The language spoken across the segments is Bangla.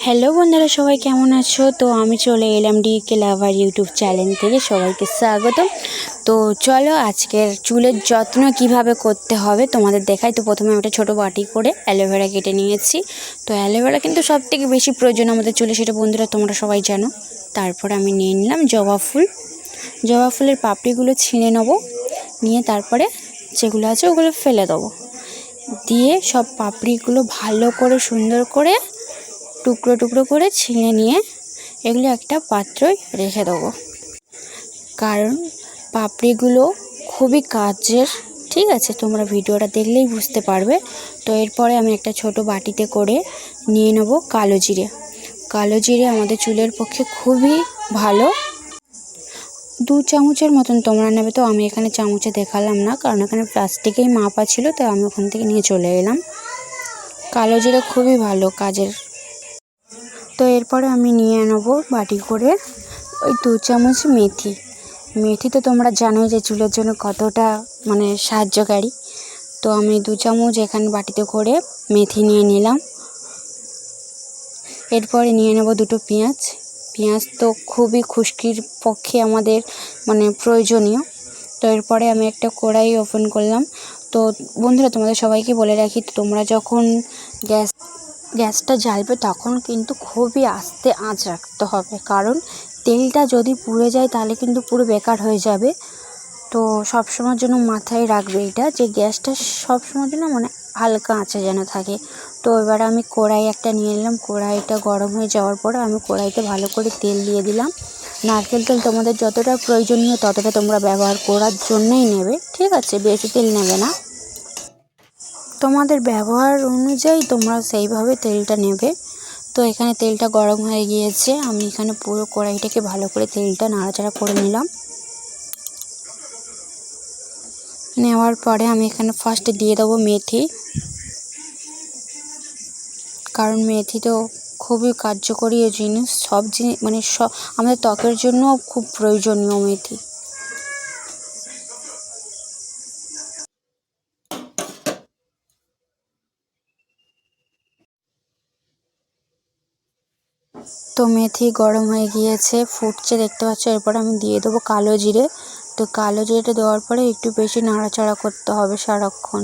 হ্যালো বন্ধুরা, সবাই কেমন আছো? তো আমি চলে এলাম ডিকে লাভার ইউটিউব চ্যানেল থেকে, সবাইকে স্বাগতম। তো চলো আজকের চুলের যত্ন কীভাবে করতে হবে তোমাদের দেখাই। তো প্রথমে আমি একটা ছোটো বাটি করে অ্যালোভেরা কেটে নিয়েছি। তো অ্যালোভেরা কিন্তু সব থেকে বেশি প্রয়োজন আমাদের চুলে, সেটা বন্ধুরা তোমরা সবাই জানো। তারপর আমি নিয়ে নিলাম জবা ফুল। জবা ফুলের পাপড়িগুলো ছিঁড়ে নেব। নিয়ে তারপরে যেগুলো আছে ওগুলো ফেলে দেবো। দিয়ে সব পাপড়িগুলো ভালো করে সুন্দর করে টুকরো টুকরো করে ছিঁড়ে নিয়ে এগুলো একটা পাত্রয় রেখে দেবো। কারণ পাপড়িগুলো খুবই কাজের ঠিক আছে? তোমরা ভিডিওটা দেখলেই বুঝতে পারবে। তো এরপরে আমি একটা ছোট বাটিতে করে নিয়ে নেব কালো জিরে। কালো জিরে আমাদের চুলের পক্ষে খুবই ভালো। দু চামচের মতন তোমরা নেবে। তো আমি এখানে চামচে দেখালাম না, কারণ এখানে প্লাস্টিকেই মাপা ছিল তো আমি ওখান থেকে নিয়ে চলে এলাম। কালো জিরে খুবই ভালো, কাজের তো এরপরে আমি নিয়ে নেব বাটি করে ওই দু চামচ মেথি। মেথি তো তোমরা জানোই যে চুলের জন্য কতটা মানে সাহায্যকারী। তো আমি দু চামচ এখানে বাটিতে করে মেথি নিয়ে নিলাম। এরপরে নিয়ে নেব দুটো পেঁয়াজ। পেঁয়াজ তো খুবই খুশকির পক্ষে আমাদের মানে প্রয়োজনীয়। তো এরপরে আমি একটা কড়াই ওপেন করলাম। তো বন্ধুরা, তোমাদের সবাইকে বলে রাখি, তোমরা যখন গ্যাস গ্যাসটা জ্বালবে তখন কিন্তু খুবই আস্তে আঁচ রাখতে হবে। কারণ তেলটা যদি পুড়ে যায় তাহলে কিন্তু পুরো বেকার হয়ে যাবে। তো সবসময়ের জন্য মাথায় রাখবে এটা যে গ্যাসটা সবসময়ের জন্য মানে হালকা আঁচে যেন থাকে। তো এবার আমি কড়াই একটা নিয়ে নিলাম। কড়াইটা গরম হয়ে যাওয়ার পরে আমি কড়াইতে ভালো করে তেল দিয়ে দিলাম। নারকেল তেল তোমাদের যতটা প্রয়োজনীয় ততটা তোমরা ব্যবহার করার জন্যই নেবে। ঠিক আছে, বেশি তেল নেবে না। তোমাদের ব্যবহার অনুযায়ী তোমরা সেইভাবে তেলটা নেবে। তো এখানে তেলটা গরম হয়ে গিয়েছে। আমি এখানে পুরো কড়াইটাকে ভালো করে তেলটা নাড়াচাড়া করে নিলাম। নেওয়ার পরে আমি এখানে ফার্স্টে দিয়ে দেবো মেথি। কারণ মেথি তো খুবই কার্যকরী জিনিস। সব জিনিস মানে সব আমাদের ত্বকের জন্য খুব প্রয়োজনীয় মেথি। তো মেথি গরম হয়ে গিয়েছে, ফুটছে, দেখতে পাচ্ছ? এরপর আমি দিয়ে দেবো কালো জিরে। তো কালো জিরেটা দেওয়ার পরে একটু বেশি নাড়াচাড়া করতে হবে সারাক্ষণ।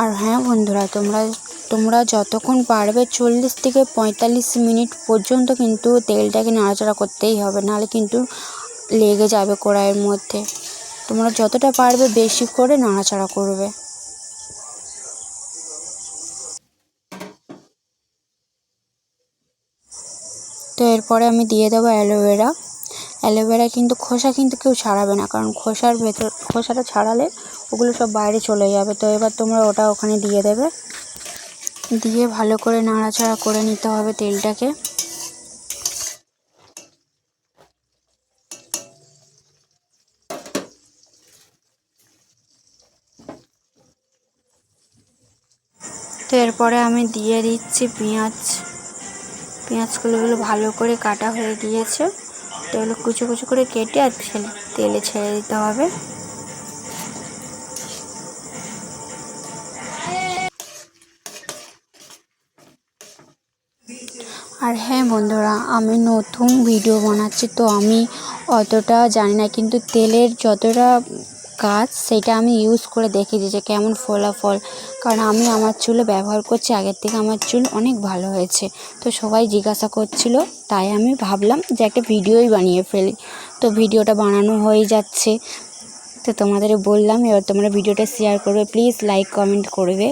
আর হ্যাঁ বন্ধুরা, তোমরা তোমরা যতক্ষণ পারবে চল্লিশ থেকে পঁয়তাল্লিশ মিনিট পর্যন্ত কিন্তু তেলটাকে নাড়াচাড়া করতেই হবে, নাহলে কিন্তু লেগে যাবে কড়াইয়ের মধ্যে। তোমরা যতটা পারবে বেশি করে নাড়াচাড়া করবে। তো এরপরে আমি দিয়ে দেবো অ্যালোভেরা। অ্যালোভেরা কিন্তু, খোসা কিন্তু কেউ ছাড়াবে না, কারণ খোসার ভেতর, খোসাটা ছাড়ালে ওগুলো সব বাইরে চলে যাবে। তো এবার তোমরা ওটা ওখানে দিয়ে দেবে। দিয়ে ভালো করে নাড়াচাড়া করে নিতে হবে তেলটাকে। তো এরপরে আমি দিয়ে দিচ্ছি পেঁয়াজ। পেঁয়াজগুলোগুলো ভালো করে কাটা হয়ে গিয়েছে। তো এগুলো কুচো কুচো করে কেটে আর তেলে ছেড়ে দিতে হবে। আর হ্যাঁ বন্ধুরা, আমি নতুন ভিডিও বানাচ্ছি, তো আমি অতটা জানি না, কিন্তু তেলের যতটা কাজ, সেটা আমি ইউজ করে দেখেছি যে কেমন ফলাফল। কারণ আমি আমার চুলে ব্যবহার করছি, আগের থেকে আমার চুল অনেক ভালো হয়েছে। তো সবাই জিজ্ঞাসা করছিল, তাই আমি ভাবলাম যে একটা ভিডিওই বানিয়ে ফেলি। তো ভিডিওটা বানানো হয়ে যাচ্ছে। তো তোমাদের বললাম, এবার তোমরা ভিডিওটা শেয়ার করবে প্লিজ লাইক কমেন্ট করবে।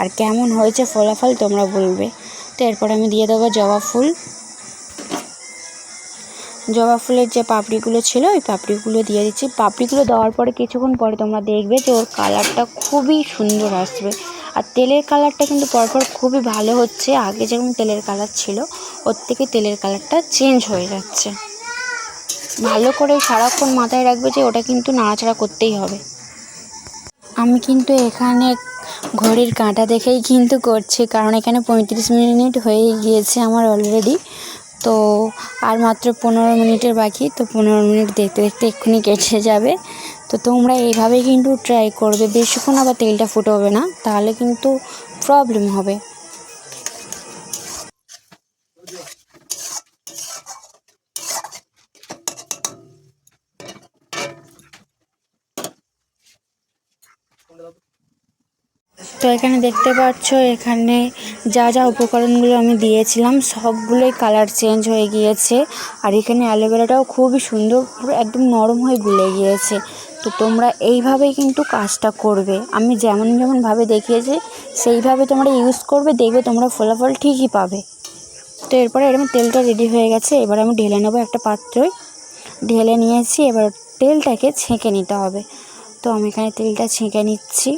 আর কেমন হয়েছে ফলাফল তোমরা বলবে। তো এরপর আমি দিয়ে দেবো জবা ফুল। জবা ফুলের যে পাপড়িগুলো ছিল, ওই পাপড়িগুলো দিয়ে দিচ্ছি। পাপড়িগুলো দেওয়ার পরে কিছুক্ষণ পরে তোমরা দেখবে যে ওর কালারটা খুবই সুন্দর আসবে। আর তেলের কালারটা কিন্তু পরপর খুবই ভালো হচ্ছে। আগে যেরকম তেলের কালার ছিল, ওর থেকে তেলের কালারটা চেঞ্জ হয়ে যাচ্ছে। ভালো করে সারাক্ষণ মাথায় রাখবে যে ওটা কিন্তু নাড়াচাড়া করতেই হবে। আমি কিন্তু এখানে ঘড়ির কাঁটা দেখেই কিন্তু করছি, কারণ এখানে পঁয়ত্রিশ মিনিট হয়ে গিয়েছে আমার অলরেডি তো আর মাত্র পনেরো মিনিটের বাকি, তো পনেরো মিনিট দেখতে দেখতে এক্ষুনি কেটে যাবে। তো তোমরা এইভাবেই কিন্তু ট্রাই করবে। বেশিক্ষণ আবার তেলটা ফুটোবে না, তাহলে কিন্তু প্রবলেম হবে। তো এখানে দেখতে পাচ্ছ, এখানে যা যা উপকরণগুলো আমি দিয়েছিলাম, সবগুলোই কালার চেঞ্জ হয়ে গিয়েছে। আর এখানে অ্যালোভেরাটাও খুবই সুন্দর, পুরো একদম নরম হয়ে গুলে গিয়েছে। তো তোমরা এইভাবেই কিন্তু কাজটা করবে। আমি যেমন যেমনভাবে দেখিয়েছি, সেইভাবে তোমরা ইউজ করবে, দেখবে তোমরা ফলাফল ঠিকই পাবে। তো এরপরে এরকম তেলটা রেডি হয়ে গেছে, এবার আমি ঢেলে নেব একটা পাত্রই। ঢেলে নিয়েছি, এবার তেলটাকে ছেঁকে নিতে হবে। তো আমি এখানে তেলটা ছেঁকে নিচ্ছি।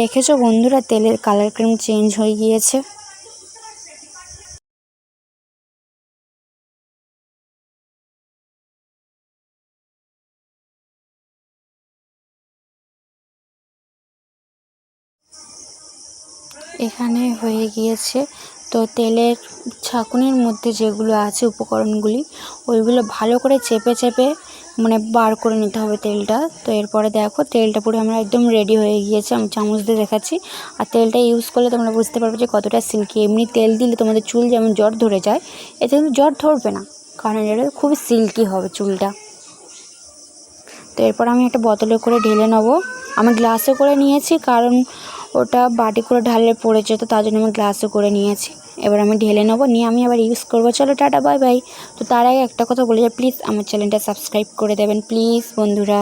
দেখেছ বন্ধুরা? তেলের কালার ক্রিম চেঞ্জ হয়ে গিয়েছে। এখানে হয়ে গিয়েছে। তো তেলের ছাঁকুনির মধ্যে যেগুলো আছে উপকরণগুলি, ওইগুলো ভালো করে চেপে চেপে মানে বার করে নিতে হবে তেলটা। তো এরপরে দেখো, তেলটা পুরো আমরা একদম রেডি হয়ে গিয়েছে। আমি চামচ দিয়ে দেখাচ্ছি। আর তেলটা ইউজ করলে তোমরা বুঝতে পারবে যে কতটা সিল্কি এমনি তেল দিলে তোমাদের চুল যেমন জট ধরে যায়, এতে কিন্তু জট ধরবে না। কারণ এটা খুবই সিল্কি হবে চুলটা। তো এরপর আমি একটা বোতলে করে ঢেলে নেব। আমি গ্লাসে করে নিয়েছি, কারণ ওটা বাটি করে ঢালে পড়ে যেত, তার জন্য আমি গ্লাসে করে নিয়েছি। এবার আমি ঢেলে নেব, নিয়ে আমি আবার ইউজ করব। চলো, টাটা বাই বাই তো তার আগে একটা কথা বলে যাই প্লিজ আমার চ্যানেলটা সাবস্ক্রাইব করে দেবেন প্লিজ বন্ধুরা।